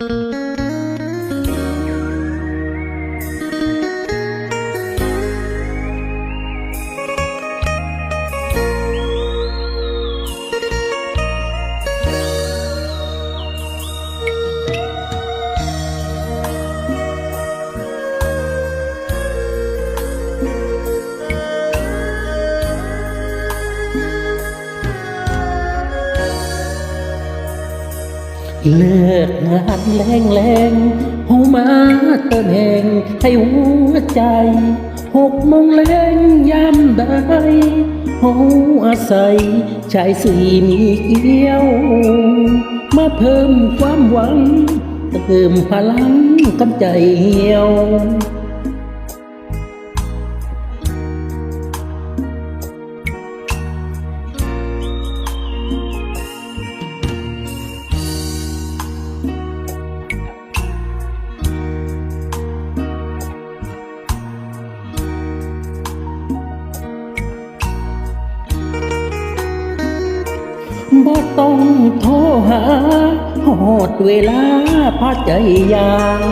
Música เลิกงานแรงแรงๆหูมาเติมแหงให้หัวใจหกโมงแรงยามได้หูอาศัยชายสีมีเกี้ยว มาเพิ่มความหวัง เติมพลังกันใจเหี่ยว บ่ต้องโทรหาหอดเวลาพาใจยาง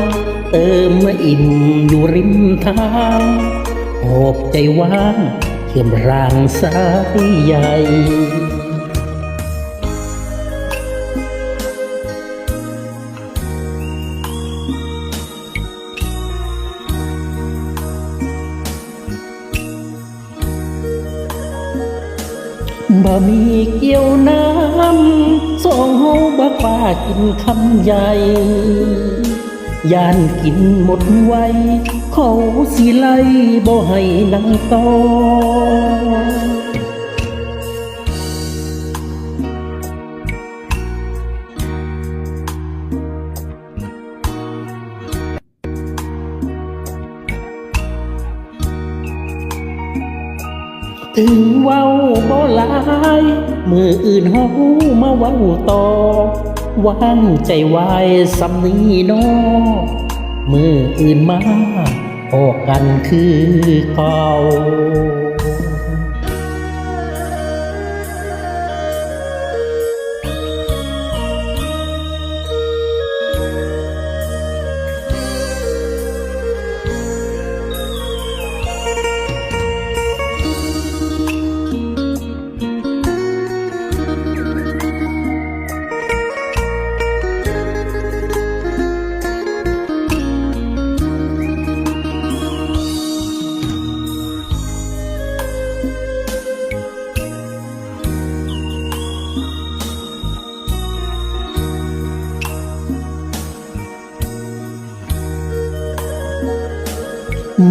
เติมมาอิ่มอยู่ริมทางหอบใจว่างเชื่อมรางสายใหญ่ บ่มีเกี่ยวน้ำสองเฮาบ่กล้ากินคำใหญ่ยานกินหมดไวเขาสิไล่บ่ให้นั่งต่อ ถึงเว้าบ่หลาย มืออื่นเฮามาเว้าต่อวางใจไว้สำนีนอมืออื่นมาออกกันคือเก่า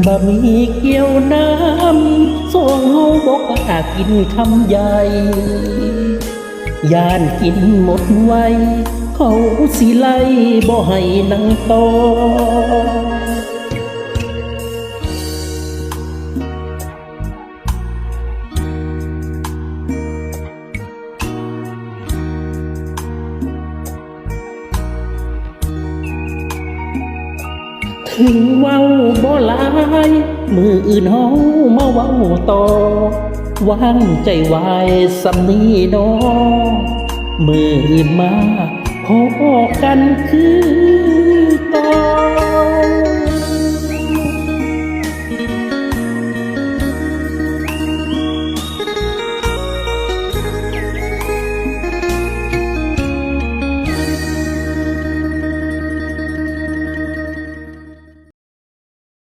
บะหมี่เกี๊ยวน้ำสองเฮาบอกอากินคำใหญ่ยานกินหมดไว เขาสิไล่บ่ให้นั่งต่อ ถึงเว้าบ่หลาย มืออื่นเฮามาเว้าต่อวางใจไว้สำนีนอมืออื่นมาพบกันคือ